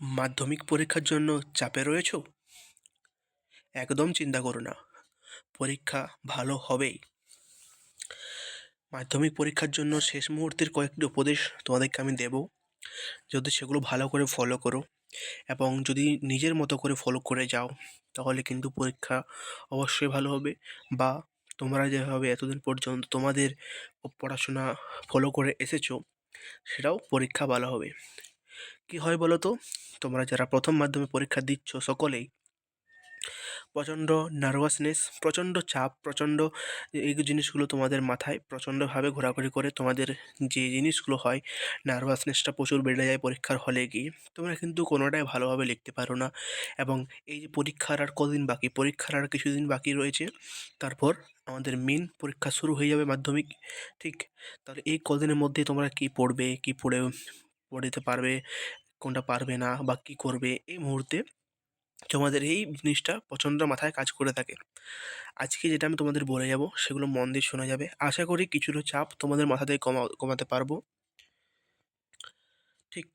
মাধ্যমিক পরীক্ষার জন্য চাপে রয়েছো? একদম চিন্তা করো না, পরীক্ষা ভালো হবেই। মাধ্যমিক পরীক্ষার জন্য শেষ মুহূর্তের কয়েকটি উপদেশ তোমাদেরকে আমি দেবো। যদি সেগুলো ভালো করে ফলো করো এবং যদি নিজের মতো করে ফলো করে যাও, তাহলে কিন্তু পরীক্ষা অবশ্যই ভালো হবে বা তোমরা যেভাবে এতদিন পর্যন্ত তোমাদের পড়াশোনা ফলো করে এসেছ, সেটাও পরীক্ষা ভালো হবে। কী হয় বলো তো? তোমরা যারা প্রথম মাধ্যমে পরীক্ষা দিচ্ছ সকলেই, প্রচণ্ড নার্ভাসনেস প্রচণ্ড চাপ, প্রচণ্ড এই জিনিসগুলো তোমাদের মাথায় প্রচণ্ডভাবে ঘোরাঘুরি করে তোমাদের যে জিনিসগুলো হয় নার্ভাসনেসটা প্রচুর বেড়ে যায় পরীক্ষার হলে গিয়ে। তোমরা কিন্তু কোনোটাই ভালোভাবে লিখতে পারো না এবং এই যে পরীক্ষার আর কদিন বাকি, পরীক্ষার আর কিছুদিন বাকি রয়েছে, তারপর আমাদের মেন পরীক্ষা শুরু হয়ে যাবে মাধ্যমিক, ঠিক? তাহলে এই কদিনের মধ্যে তোমরা কী পড়বে, কী পড়ে, পড়তে পারবে কোনটা পারবে না বা কী করবে এই মুহূর্তে তোমাদের এই জিনিসটা প্রচণ্ড মাথায় কাজ করে থাকে। আজকে যেটা আমি তোমাদের বলে যাব সেগুলো মন দিয়ে শোনা যাবে। আশা করি কিছুটা চাপ তোমাদের মাথা থেকে কমা, কমাতে পারব। ঠিক।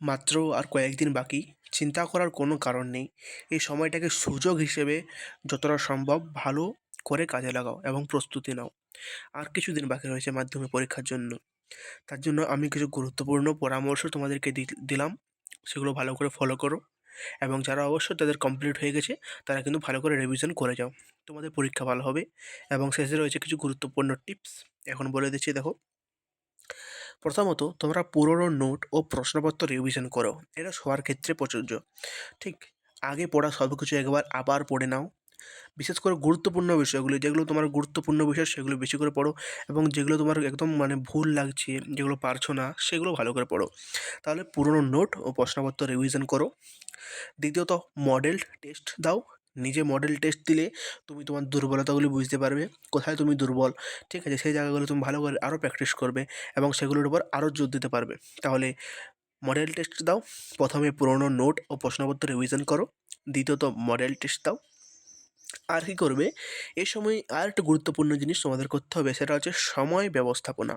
মাত্র আর কয়েকদিন বাকি, চিন্তা করার কোনো কারণ নেই। এই সময়টাকে সুযোগ হিসেবে যতটা সম্ভব ভালো করে কাজে লাগাও এবং প্রস্তুতি নাও। আর কিছুদিন বাকি রয়েছে মাধ্যমিক পরীক্ষার জন্য। তার জন্য আমি কিছু গুরুত্বপূর্ণ পরামর্শ তোমাদেরকে দিলাম। সেগুলো ভালো করে ফলো করো এবং যারা অবশ্যই তাদের কমপ্লিট হয়ে গেছে, তারা কিন্তু ভালো করে রিভিশন করে যাও। তোমাদের পরীক্ষা ভালো হবে এবং শেষে রয়েছে কিছু গুরুত্বপূর্ণ টিপস এখন বলে দিচ্ছি, দেখো। প্রথমত, তোমরা পুরনো নোট ও প্রশ্নপত্র রিভিশন করো। এটা সবার ক্ষেত্রে প্রযোজ্য। ঠিক আগে পড়া সব কিছু একবার আবার পড়ে নাও। বিশেষ করে গুরুত্বপূর্ণ বিষয়গুলি, যেগুলো তোমার গুরুত্বপূর্ণ বিষয় সেগুলো বেশি করে পড়ো এবং যেগুলো তোমার একদম মানে ভুল লাগছে, যেগুলো পারছ না, সেগুলো ভালো করে পড়ো। তাহলে পুরনো নোট ও প্রশ্নপত্র রিভিশন করো। দ্বিতীয়ত মডেল টেস্ট দাও। নিজে মডেল টেস্ট দিলে তুমি তোমার দুর্বলতাগুলি বুঝতে পারবে, কোথায় তুমি দুর্বল, ঠিক আছে, সেই জায়গাগুলো তুমি ভালো করে আরও প্র্যাকটিস করবে এবং সেগুলোর উপর আরও জোর দিতে পারবে। তাহলে মডেল টেস্ট দাও। প্রথমে পুরনো নোট ও প্রশ্নপত্র রিভিশন করো। দ্বিতীয়ত মডেল টেস্ট দাও। আর কী করবে? এ সময় আর একটা গুরুত্বপূর্ণ জিনিস তোমাদের করতে হবে, সেটা হচ্ছে সময় ব্যবস্থাপনা।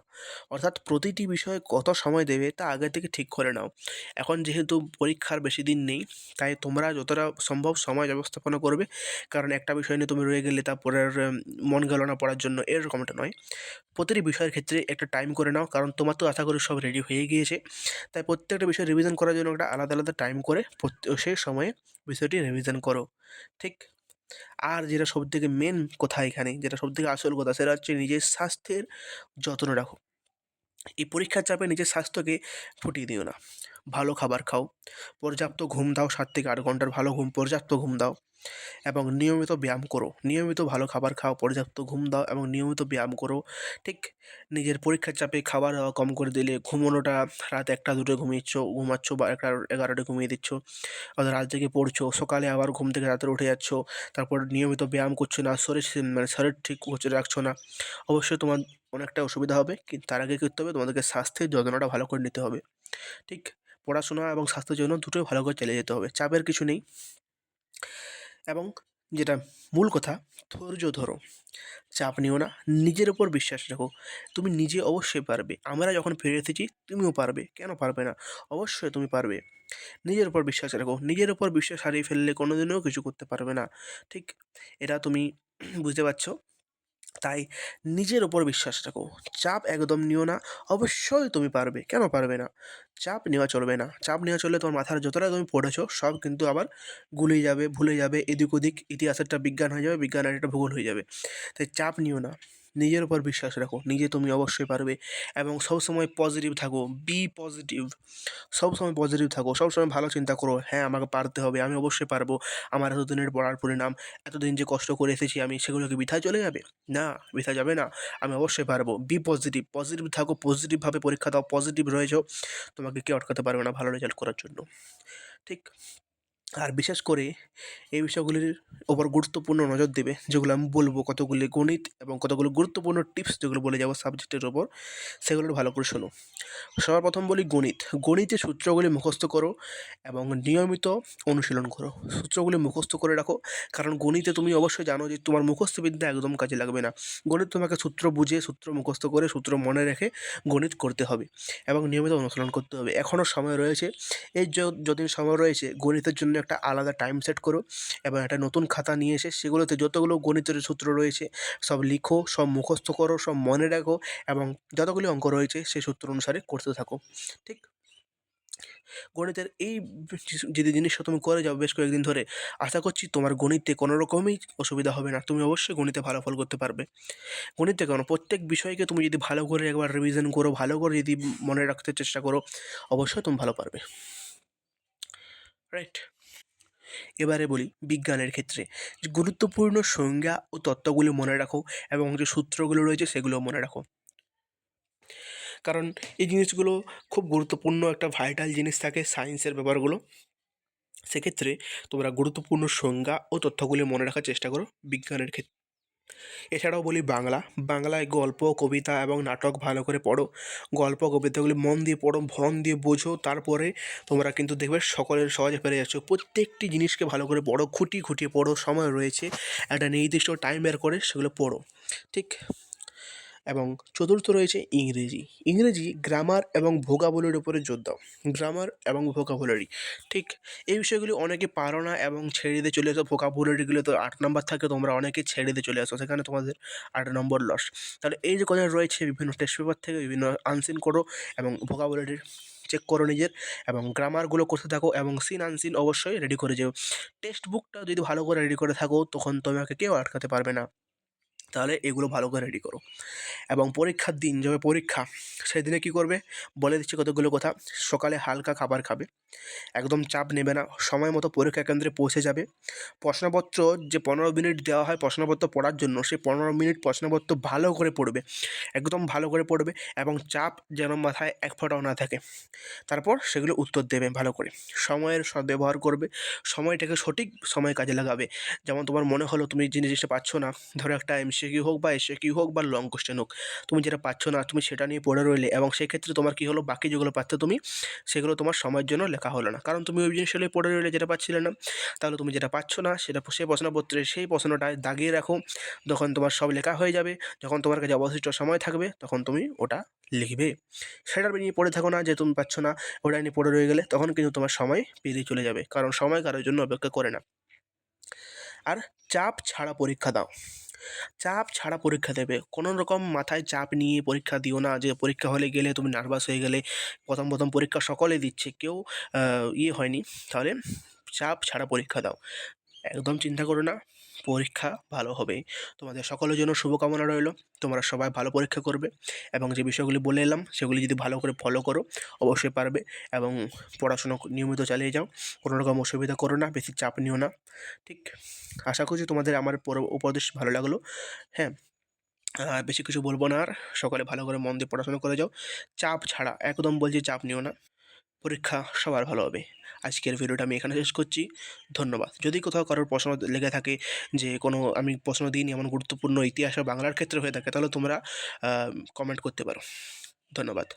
অর্থাৎ প্রতিটি বিষয়ে কত সময় দেবে তা আগে থেকে ঠিক করে নাও। এখন যেহেতু পরীক্ষার বেশি দিন নেই, তাই তোমরা যতটা সম্ভব সময় ব্যবস্থাপনা করবে। কারণ একটা বিষয় নিয়ে তুমি রয়ে গেলে তা পড়ার মন গেল না পড়ার জন্য এরকমটা নয়। প্রতিটি বিষয়ের ক্ষেত্রে একটা টাইম করে নাও, কারণ তোমার তো আশা করি সব রেডি হয়ে গিয়েছে। তাই প্রত্যেকটা বিষয় রিভিশন করার জন্য একটা আলাদা আলাদা টাইম করে সেই সময়ে বিষয়টি রিভিশন করো। ঠিক? আর যেটা সবথেকে মেন কথা এখানে, যেটা সবথেকে আসল কথা, সেটা হচ্ছে নিজের স্বাস্থ্যের যত্ন রাখো। এই পরীক্ষার চাপে নিজের স্বাস্থ্যকে ফুটিয়ে দিও না। ভালো খাবার খাও, পর্যাপ্ত ঘুম দাও সাত থেকে আট ঘণ্টার ভালো ঘুম, পর্যাপ্ত ঘুম দাও। এবং নিয়মিত ব্যায়াম করো। নিয়মিত ভালো খাবার খাও, পর্যাপ্ত ঘুম দাও এবং নিয়মিত ব্যায়াম করো। ঠিক নিজের পরীক্ষার চাপে খাবার দাওয়া কম করে দিলে ঘুমোনোটা রাত একটা দুটো ঘুমিয়েছ, ঘুমাচ্ছ বা একটা এগারোটা ঘুমিয়ে দিচ্ছ। অর্থাৎ রাত থেকে পড়ছো, সকালে আবার ঘুম থেকে রাতে উঠে যাচ্ছ, তারপর নিয়মিত ব্যায়াম করছ না, শরীর মানে শরীর ঠিক হচ্ছে রাখছো না। অবশ্যই তোমার অনেকটা অসুবিধা হবে কিন্তু তার আগে করতে হবে, তোমাদেরকে স্বাস্থ্যের যত্নটা ভালো করে নিতে হবে। ঠিক পড়াশোনা এবং স্বাস্থ্যের জন্য দুটোই ভালো করে চালিয়ে যেতে হবে, চাপের কিছু নেই। এবং যেটা মূল কথা, ধৈর্য ধরো। চাপ নিও না, নিজের ওপর বিশ্বাস রাখো। তুমি নিজে অবশ্যই পারবে। আমরা যখন ফিরে এসেছি, তুমিও পারবে। কেন পারবে না? অবশ্যই তুমি পারবে। নিজের ওপর বিশ্বাস রাখো। নিজের ওপর বিশ্বাস হারিয়ে ফেললে কোনোদিনও কিছু করতে পারবে না। ঠিক? এটা তুমি বুঝতে পারছ? তাই নিজের ওপর বিশ্বাস রাখো। চাপ একদম নিও না, অবশ্যই তুমি পারবে। কেন পারবে না? চাপ নেওয়া চলবে না। চাপ নেওয়া চললে তোমার মাথার যতটা তুমি পড়েছো, সব কিন্তু আবার গুলে যাবে, ভুলে যাবে, এদিক ওদিক ইতিহাসেরটা বিজ্ঞান হয়ে যাবে, বিজ্ঞানের একটা ভূগোল হয়ে যাবে। তাই চাপ নিও না। নিজের উপর বিশ্বাস রাখো, নিজে তুমি অবশ্যই পারবে এবং সবসময় পজিটিভ থাকো বি পজিটিভ সবসময় পজিটিভ থাকো, সবসময় ভালো চিন্তা করো হ্যাঁ আমাকে পারতে হবে, আমি অবশ্যই পারব, আমার এতদিনের পড়ার পরিণাম, এতদিন যে কষ্ট করে এসেছি আমি, সেগুলো কি বৃথায় চলে যাবে? না, বৃথা যাবে না, আমি অবশ্যই পারব বি পজিটিভ পজিটিভ থাকো পজিটিভভাবে পরীক্ষা দাও পজিটিভ রয়েছো, তোমাকে কেউ আটকাতে পারবে না ভালো রেজাল্ট করার জন্য। ঠিক আর বিশেষ করে এই বিষয়গুলির ওপর গুরুত্বপূর্ণ নজর দেবে যেগুলো আমি বলব কতগুলি গণিত এবং কতগুলো গুরুত্বপূর্ণ টিপস যেগুলো বলে যাব সাবজেক্টের ওপর, সেগুলো ভালো করে শোনো। সবার প্রথম বলি গণিত। গণিতের সূত্রগুলি মুখস্থ করো এবং নিয়মিত অনুশীলন করো। সূত্রগুলি মুখস্থ করে রাখো, কারণ গণিতে তুমি অবশ্যই জানো যে তোমার মুখস্থবিদ্যা একদম কাজে লাগবে না। গণিত তোমাকে সূত্র বুঝে, সূত্র মুখস্থ করে, সূত্র মনে রেখে গণিত করতে হবে এবং নিয়মিত অনুশীলন করতে হবে। এখনও সময় রয়েছে। এই যদিন সময় রয়েছে গণিতের জন্য একটা আলাদা টাইম সেট করো এবং একটা নতুন খাতা নিয়ে এসে সেগুলোতে যতগুলো গণিতের সূত্র রয়েছে, সব লিখো, সব মুখস্থ করো, সব মনে রাখো এবং যতগুলি অঙ্ক রয়েছে সেই সূত্র অনুসারে করতে থাকো। ঠিক? গণিতের এই যদি জিনিসটা তুমি করে যাও বেশ কয়েকদিন ধরে, আশা করছি তোমার গণিতে কোনো রকমই অসুবিধা হবে না। তুমি অবশ্যই গণিতে ভালো ফল করতে পারবে। গণিতে কেন? প্রত্যেক বিষয়কে তুমি যদি ভালো করে একবার রিভিশন করো, ভালো করে যদি মনে রাখতে চেষ্টা করো, অবশ্যই তুমি ভালো পারবে। রাইট এবারে বলি বিজ্ঞানের ক্ষেত্রে। যে গুরুত্বপূর্ণ সংজ্ঞা ও তত্ত্বগুলো মনে রাখো এবং যে সূত্রগুলো রয়েছে সেগুলো মনে রাখো। কারণ এই জিনিসগুলো খুব গুরুত্বপূর্ণ একটা ভাইটাল জিনিস থাকে সায়েন্সের ব্যাপারগুলো। সেক্ষেত্রে তোমরা গুরুত্বপূর্ণ সংজ্ঞা ও তথ্যগুলি মনে রাখার চেষ্টা করো বিজ্ঞানের ক্ষেত্রে। এছাড়াও বলি বাংলা। বাংলায় গল্প, কবিতা এবং নাটক ভালো করে পড়ো। গল্প, কবিতাগুলি মন দিয়ে পড়ো ভন দিয়ে বোঝো, তারপরে তোমরা কিন্তু দেখবে সকলের সহজে পেরে যাচ্ছ। প্রত্যেকটি জিনিসকে ভালো করে পড়ো, খুঁটি খুঁটিয়ে পড়ো, সময় রয়েছে। একটা নির্দিষ্ট টাইম বের করে সেগুলো পড়ো। ঠিক? এবং চতুর্থ রয়েছে ইংরেজি। ইংরেজি গ্রামার এবং ভোকাবুলারির উপরে জোর দাও গ্রামার এবং ভোকাবুলারি ঠিক এই বিষয়গুলি অনেকে পারো না এবং ছেড়ে দিয়ে চলে আসো ভোকাবুলারিগুলো তো আট নম্বর থাকে, তোমরা অনেকে ছেড়ে দিয়ে চলে আসো। সেখানে তোমাদের আট নম্বর লস তাহলে এই যে কথা রয়েছে, বিভিন্ন টেস্ট পেপার থেকে বিভিন্ন আনসিন করো এবং ভোকাবুলারির চেক করো নিজের এবং গ্রামারগুলো করতে থাকো এবং সিন আনসিন অবশ্যই রেডি করে যেও। টেক্সট বুকটা যদি ভালো করে রেডি করে থাকো, তখন তোমাকে কেউ আটকাতে পারবে না। তাহলে এগুলো ভালো করে রেডি করো। এবং পরীক্ষার দিন যবে পরীক্ষা, সেদিনে কী করবে? বলে দিচ্ছি কতগুলো কথা। সকালে হালকা খাবার খাবে। একদম চাপ নেবে না। সময় মতো পরীক্ষা কেন্দ্রে পৌঁছে যাবে। প্রশ্নপত্র যে পনেরো মিনিট দেওয়া হয় প্রশ্নপত্র পড়ার জন্য, সেই পনেরো মিনিট প্রশ্নপত্র ভালো করে পড়বে। একদম ভালো করে পড়বে এবং চাপ যেন মাথায় এক ফোঁটাও না থাকে। তারপর সেগুলো উত্তর দেবে ভালো করে। সময়ের সদ্ব্যবহার করবে। সময়টাকে সঠিক সময় কাজে লাগাবে। যেমন তোমার মনে হলো তুমি যে জিনিসটা পাচ্ছ না, ধরো একটা এমসিকিউ হোক বা এসে এসিকিউ হোক বা লং কোশ্চেন হোক, তুমি যেটা পাচ্ছ না, তুমি সেটা নিয়ে পড়ে রইলে এবং সেক্ষেত্রে তোমার কী হলো, বাকি যেগুলো পাচ্ছ তুমি, সেগুলো তোমার সময়ের জন্য লেখা হলো না। কারণ তুমি ওই জিনিসগুলোই পড়ে রইলে যেটা পাচ্ছিলে না, তাহলে তুমি যেটা পাচ্ছ না, সেটা সেই প্রশ্নপত্রে, সেই প্রশ্নটায় দাগিয়ে রাখো, যখন তোমার সব লেখা হয়ে যাবে, যখন তোমার কাছে অবশিষ্ট সময় থাকবে, তখন তুমি ওটা লিখবে। সেটা নিয়ে পড়ে থাকো না যে তুমি পাচ্ছ না, ওটা নিয়ে পড়ে রয়ে গেলে তখন কিন্তু তোমার সময় পেরিয়ে চলে যাবে, কারণ সময় কারোর জন্য অপেক্ষা করে না। আর চাপ ছাড়া পরীক্ষা দাও। চাপ ছাড়া পরীক্ষা দেবে। কোনো রকম মাথায় চাপ নিয়ে পরীক্ষা দিও না যে পরীক্ষা হলে গেলে তুমি নার্ভাস হয়ে গেলে প্রথম প্রথম পরীক্ষা সকলে দিচ্ছে। কেউ ইয়ে হয়নি। তাহলে চাপ ছাড়া পরীক্ষা দাও। একদম চিন্তা করো না। পরীক্ষা ভালো হবে। তোমাদের সকলের জন্য শুভকামনা রইল। তোমরা সবাই ভালো পরীক্ষা করবে এবং যে বিষয়গুলি বলে এলাম, সেগুলি যদি ভালো করে ফলো করো, অবশ্যই পারবে এবং পড়াশোনা নিয়মিত চালিয়ে যাও। কোনো রকম অসুবিধা করো না, বেশি চাপ নিও না। ঠিক, আশা করছি তোমাদের আমার উপদেশ ভালো লাগল। হ্যাঁ বেশি কিছু বলব না আর। সকালে ভালো করে মন দিয়ে পড়াশোনা করে যাও। চাপ ছাড়া, একদম বলছি চাপ নিও না। পরীক্ষা সবার ভালো হবে। আজকের ভিডিওটা আমি এখানে শেষ করছি। ধন্যবাদ। যদি কোথাও কারোর প্রশ্ন লেগে থাকে যে কোনো, আমি প্রশ্ন দিইনি, এমন গুরুত্বপূর্ণ ইতিহাস বাংলার ক্ষেত্রে হয়ে থাকে, তাহলে তোমরা কমেন্ট করতে পারো। ধন্যবাদ।